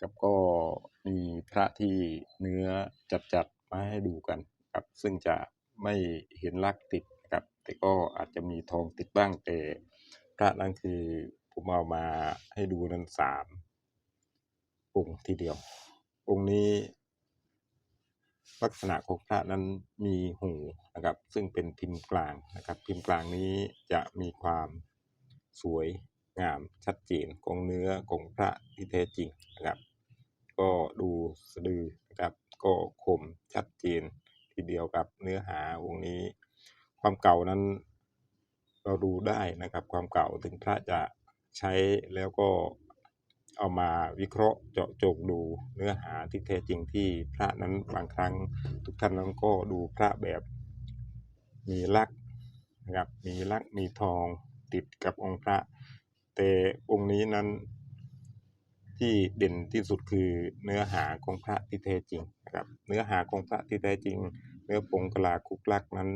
ครับก็มีพระที่เนื้อจัดๆมาให้ดูกันครับซึ่งจะไม่เห็นลักติดครับแต่ก็อาจจะมีทองติดบ้างแต่พระนั้นคือผมเอามาให้ดูนั้นสามองค์ทีเดียว องค์นี้ ลักษณะของพระนั้นมีหูนะครับ ซึ่งเป็นพิมพ์กลางนะครับ พิมพ์กลางนี้จะมีความสวย งามชัดเจนของเนื้อของพระที่แท้จริงนะครับ ก็ดูสะดือนะครับ ก็คมชัดเจนทีเดียวกับเนื้อหาองค์นี้ ความเก่านั้นเราดูได้นะครับความเก่าถึงพระจะใช้แล้วก็เอามาวิเคราะห์เจาะจงดูเนื้อหาที่แท้จริงที่พระนั้นบางครั้งทุกท่านนั้นก็ดูพระแบบมีลักนะครับมีลักมีทองติดกับองค์พระ แต่องค์นี้นั้นที่เด่นที่สุดคือเนื้อหาของพระที่แท้จริงนะครับ เนื้อหาของพระที่แท้จริง เนื้อผงกะลาคุกลักนั้น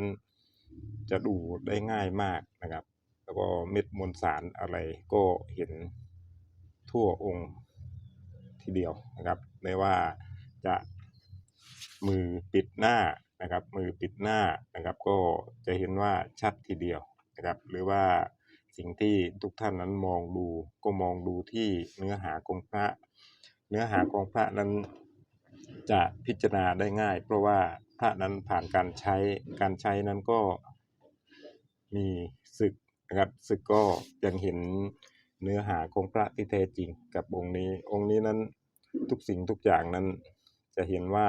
จะดูได้ง่ายมากนะครับ แล้วก็เม็ดมวลสารอะไรก็เห็นทั่วองค์ทีเดียวนะครับไม่ว่าจะมือปิดหน้านะครับ มือปิดหน้านะครับ ก็จะเห็นว่าชัดทีเดียวนะครับ หรือว่า สิ่งที่ทุกท่านนั้นมองดูก็มองดูที่เนื้อหาของพระ เนื้อหาของพระนั้นจะพิจารณาได้ง่าย เพราะว่าพระนั้นผ่านการใช้การใช้นั้นก็มีศึกนะครับศึกก็ยังเห็นเนื้อหาของพระที่แท้จริงกับองค์นี้ องค์นี้นั้นทุกสิ่งทุกอย่างนั้นจะเห็นว่า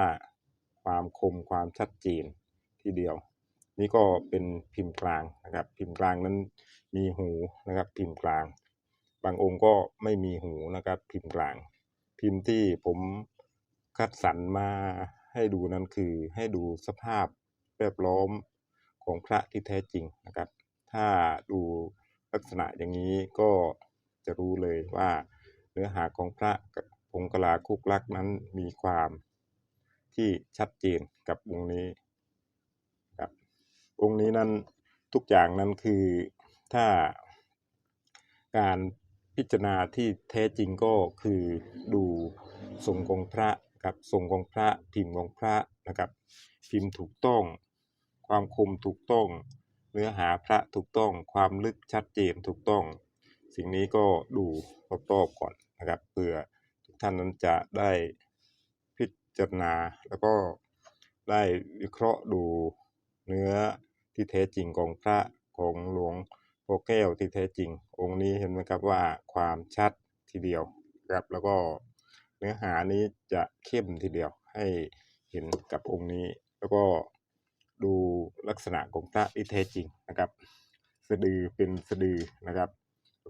ความคมความชัดเจนทีเดียว นี่ก็เป็นพิมพ์กลางนะครับ พิมพ์กลางนั้นมีหูนะครับ พิมพ์กลาง บางองค์ก็ไม่มีหูนะครับ พิมพ์กลาง พิมพ์ที่ผมคัดสรรมาให้ดูนั้นคือให้ดูสภาพแวดล้อมของพระที่แท้จริงนะครับ ถ้าดูลักษณะอย่างนี้ก็จะรู้เลยว่าเนื้อหาของพระกับผงกะลาคุกลักนั้นมีความที่ชัดเจนกับองค์นี้ องค์นี้นั้นทุกอย่างนั้นคือถ้าการพิจารณาที่แท้จริงก็คือดูทรงของพระกับทรงของพระพิมพ์ของพระนะครับ พิมพ์ถูกต้อง ความคมถูกต้อง เนื้อหาพระถูกต้อง ความลึกชัดเจนถูกต้อง สิ่งนี้ก็ดูรอบๆก่อนนะครับเพื่อทุกท่านนั้นจะได้พิจารณาแล้วก็ได้วิเคราะห์ดูเนื้อ ที่แท้จริงของพระของหลวงพ่อแก้วที่แท้จริง องค์นี้เห็นไหมครับว่าความชัดทีเดียวครับแล้วก็เนื้อหานี้จะเข้มทีเดียวให้เห็นกับองค์นี้ แล้วก็ดูลักษณะของพระที่แท้จริงนะครับสะดือเป็นสะดือนะครับ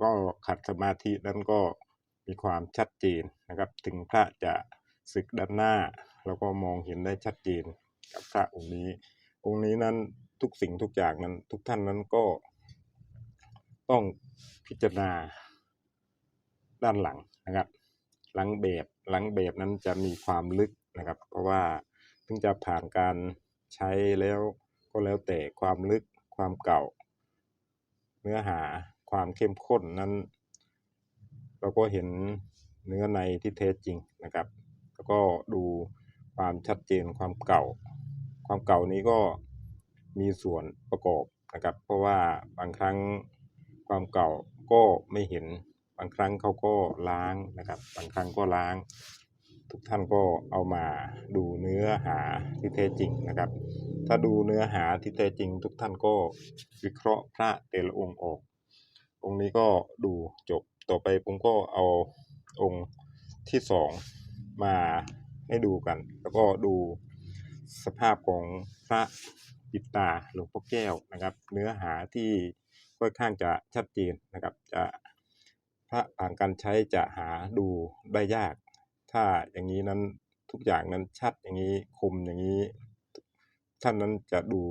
ก็ขัดสมาธินั้นก็มีความชัดเจนนะครับ ถึงพระจะศึกด้านหน้า แล้วก็มองเห็นได้ชัดเจนกับพระองค์นี้ องค์นี้นั้น ทุกสิ่งทุกอย่างนั้น ทุกท่านนั้นก็ต้องพิจารณาด้านหลังนะครับ หลังแบบหลังแบบนั้นจะมีความลึกนะครับ เพราะว่าถึงจะผ่านการใช้แล้วก็แล้วแต่ความลึกความเก่า เนื้อหาความเข้มข้นนั้น เราก็เห็นเนื้อในที่แท้จริงนะครับ แล้วก็ดูความชัดเจนความเก่า ความเก่านี้ก็ มีส่วนประกอบนะครับ เพราะว่าบางครั้งความเก่าก็ไม่เห็น บางครั้งเขาก็ล้างนะครับ บางครั้งก็ล้าง ทุกท่านก็เอามาดูเนื้อหาที่แท้จริงนะครับ ถ้าดูเนื้อหาที่แท้จริง ทุกท่านก็วิเคราะห์พระแต่ละองค์ออก องค์นี้ก็ดูจบต่อไปผมก็เอาองค์ที่สองมาให้ดูกัน แล้วก็ดูสภาพของพระ ปิดตาหลวงพ่อแก้วนะครับ เนื้อหาที่ค่อนข้างจะชัดเจนนะครับ จะพระผ่านการใช้จะหาดูได้ยาก ถ้าอย่างนี้นั้นทุกอย่างนั้นชัดอย่างนี้คมอย่างนี้ ท่านนั้นจะดู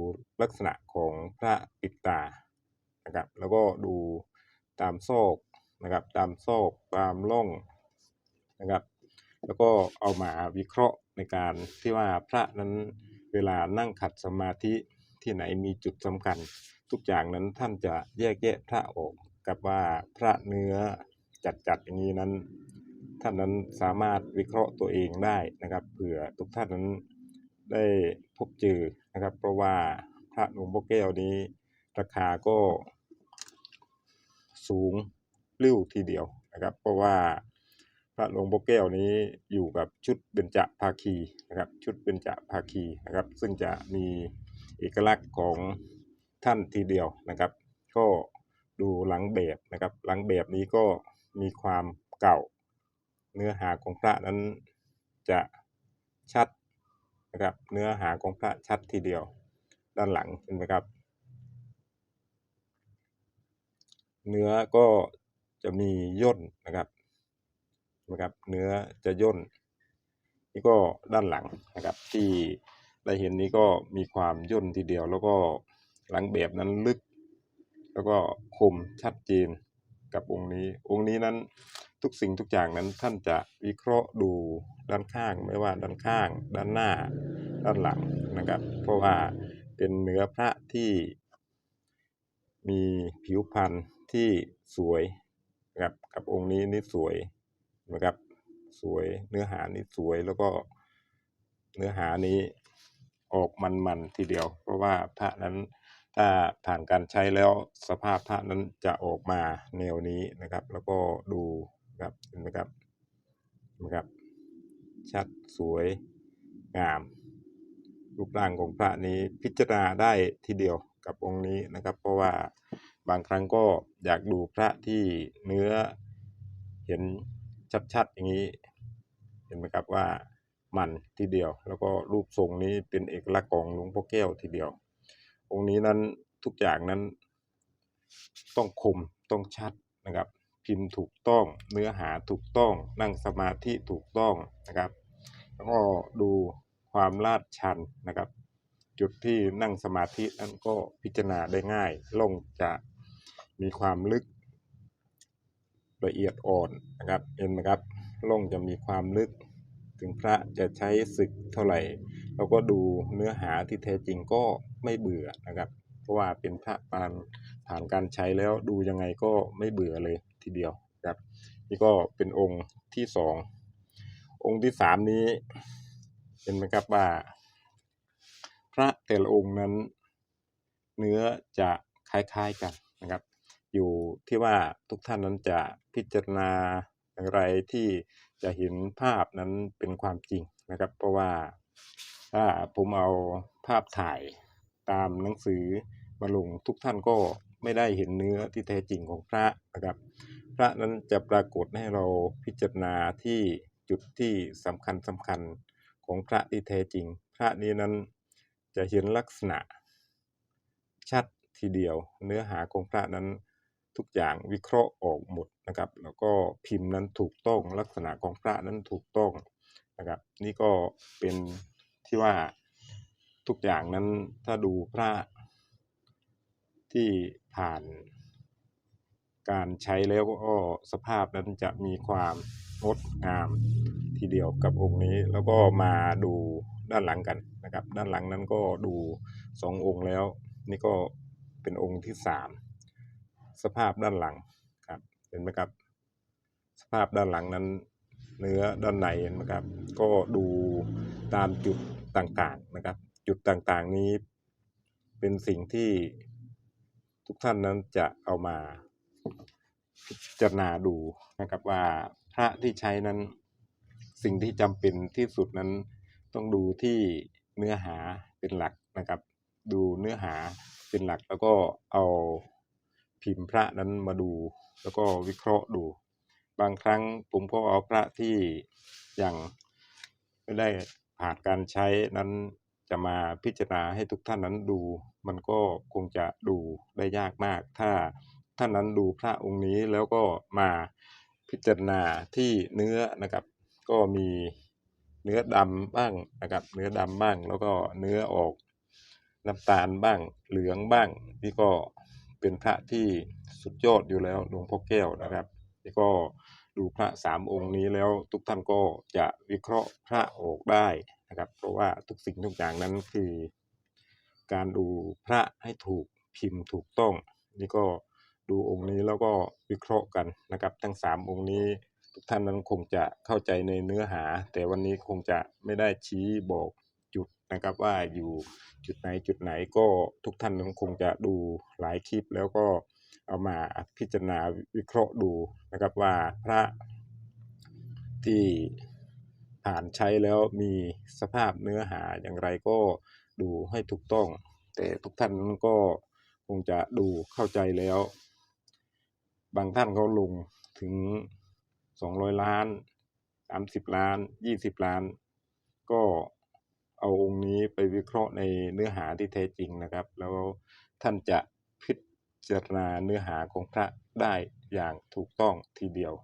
ลักษณะของพระปิดตานะครับ แล้วก็ดูตามโซกนะครับ ตามโซกตามร่องนะครับ แล้วก็เอามาวิเคราะห์ในการที่ว่าพระนั้น เวลานั่งขัดสมาธิที่ไหนมีจุดสำคัญ ทุกอย่างนั้นท่านจะแยกแยะพระออกกับว่าพระเนื้อจัดๆอย่างนี้นั้น ท่านนั้นสามารถวิเคราะห์ตัวเองได้นะครับเผื่อทุกท่านนั้นได้พบเจอนะครับ เพราะว่าพระหลวงพ่อแก้วนี้ ราคาก็สูงเริ้วทีเดียวนะครับ เพราะว่า พระหลวงพ่อแก้วนี้อยู่กับชุดเบญจภาคีนะครับชุดเบญจภาคีนะครับ ซึ่งจะมีเอกลักษณ์ของท่านทีเดียวนะครับ ก็ดูหลังแบบนะครับ หลังแบบนี้ก็มีความเก่า เนื้อหาของพระนั้นจะชัดนะครับ เนื้อหาของพระชัดทีเดียว ด้านหลังเห็นไหมครับ เนื้อก็จะมีย่นนะครับ นะครับ เนื้อจะย่น นี่ก็ด้านหลังนะครับ ที่ได้เห็นนี้ก็มีความย่นทีเดียว แล้วก็หลังแบบนั้นลึก แล้วก็คมชัดเจนกับองค์นี้ องค์นี้นั้นทุกสิ่งทุกอย่างนั้นท่านจะวิเคราะห์ดูด้านข้างไม่ว่าด้านข้าง ด้านหน้า ด้านหลังนะครับ เพราะว่าเป็นเนื้อพระที่มีผิวพรรณที่สวยนะครับกับองค์นี้นี่สวย นะครับ สวยเนื้อหานี่สวยแล้วก็เนื้อหานี้ออกมันๆทีเดียว เพราะว่าพระนั้นถ้าผ่านการใช้แล้วสภาพพระนั้นจะออกมาแนวนี้นะครับ แล้วก็ดูครับเห็นไหมครับนไหมครับ ชัดสวยงาม รูปร่างของพระนี้พิจารณาได้ทีเดียวกับองค์นี้นะครับ เพราะว่าบางครั้งก็อยากดูพระที่เนื้อเห็น ชัดๆ อย่างนี้ เห็นไหมครับว่ามันทีเดียว แล้วก็รูปทรงนี้เป็นเอกลักษณ์ของหลวงพ่อแก้วทีเดียว องค์นี้นั้นทุกอย่างนั้น ต้องคมต้องชัดนะครับ พิมพ์ถูกต้องเนื้อหาถูกต้อง นั่งสมาธิถูกต้องนะครับ แล้วก็ดูความลาดชันนะครับ จุดที่นั่งสมาธินั้นก็พิจารณาได้ง่ายลงจะมีความลึก ละเอียดอ่อนนะครับเห็นไหมครับล่งจะมีความลึก ถึงพระจะใช้ศึกเท่าไหร่ เราก็ดูเนื้อหาที่แท้จริงก็ไม่เบื่อนะครับ เพราะว่าเป็นพระปานผ่านการใช้แล้วดูยังไงก็ไม่เบื่อเลยทีเดียวครับนี่ก็เป็นองค์ที่สององค์ที่สามนี้เห็นไหมครับว่า พระแต่ละองค์นั้น เนื้อจะคล้ายๆกันนะครับ อยู่ที่ว่าทุกท่านนั้นจะพิจารณาอย่างไรที่จะเห็นภาพนั้นเป็นความจริงนะครับ เพราะว่าถ้าผมเอาภาพถ่ายตามหนังสือมาลงทุกท่านก็ไม่ได้เห็นเนื้อที่แท้จริงของพระนะครับ พระนั้นจะปรากฏให้เราพิจารณาที่จุดที่สำคัญสำคัญของพระที่แท้จริง พระนี้นั้นจะเห็นลักษณะชัดทีเดียว เนื้อหาของพระนั้น ทุกอย่างวิเคราะห์ออกหมดนะครับ แล้วก็พิมพ์นั้นถูกต้องลักษณะของพระนั้นถูกต้องนะครับ นี่ก็เป็นที่ว่าทุกอย่างนั้นถ้าดูพระที่ผ่านการใช้แล้วก็สภาพนั้นจะมีความงดงามทีเดียวกับองค์นี้ แล้วก็มาดูด้านหลังกันนะครับ ด้านหลังนั้นก็ดูสององค์แล้ว นี่ก็เป็นองค์ที่สาม สภาพด้านหลังครับเห็นไหมครับ สภาพด้านหลังนั้น เนื้อด้านในเห็นไหมครับ ก็ดูตามจุดต่างๆนะครับ จุดต่างๆนี้เป็นสิ่งที่ทุกท่านนั้นจะเอามาพิจารณาดูนะครับว่าพระที่ใช้นั้นสิ่งที่จำเป็นที่สุดนั้นต้องดูที่เนื้อหาเป็นหลักนะครับ ดูเนื้อหาเป็นหลักแล้วก็เอา พิมพ์พระนั้นมาดู แล้วก็วิเคราะห์ดู บางครั้งผมก็เอาพระที่ยังไม่ได้ผ่านการใช้นั้นจะมาพิจารณาให้ทุกท่านนั้นดู มันก็คงจะดูได้ยากมาก ถ้าท่านนั้นดูพระองค์นี้แล้วก็มาพิจารณาที่เนื้อนะครับ ก็มีเนื้อดำบ้างนะครับ เนื้อดำบ้างแล้วก็เนื้อออกน้ำตาลบ้างเหลืองบ้างนี่ก็ เป็นพระที่สุดยอดอยู่แล้วหลวงพ่อแก้วนะครับนี่ก็ดูพระสามองค์นี้แล้วทุกท่านก็จะวิเคราะห์พระออกได้นะครับ เพราะว่าทุกสิ่งทุกอย่างนั้นคือ การดูพระให้ถูกพิมพ์ถูกต้อง นี่ก็ดูองค์นี้แล้วก็วิเคราะห์กันนะครับ ทั้งสามองค์นี้ทุกท่านนั้นคงจะเข้าใจในเนื้อหา แต่วันนี้คงจะไม่ได้ชี้บอก นะครับ ว่าอยู่จุดไหนจุดไหนก็ทุกท่านคงจะดูหลายคลิปแล้วก็เอามาพิจารณาวิเคราะห์ดูนะครับว่าพระที่ผ่านใช้แล้วมีสภาพเนื้อหาอย่างไรก็ดูให้ถูกต้อง แต่ทุกท่านนั้นก็คงจะดูเข้าใจแล้ว บางท่านเขาลงถึงสองร้อยล้านสามสิบล้านยี่สิบล้าน ก็ เอาองค์นี้ไปวิเคราะห์ในเนื้อหาที่แท้จริงนะครับ แล้วท่านจะพิจารณาเนื้อหาของพระได้อย่างถูกต้องทีเดียว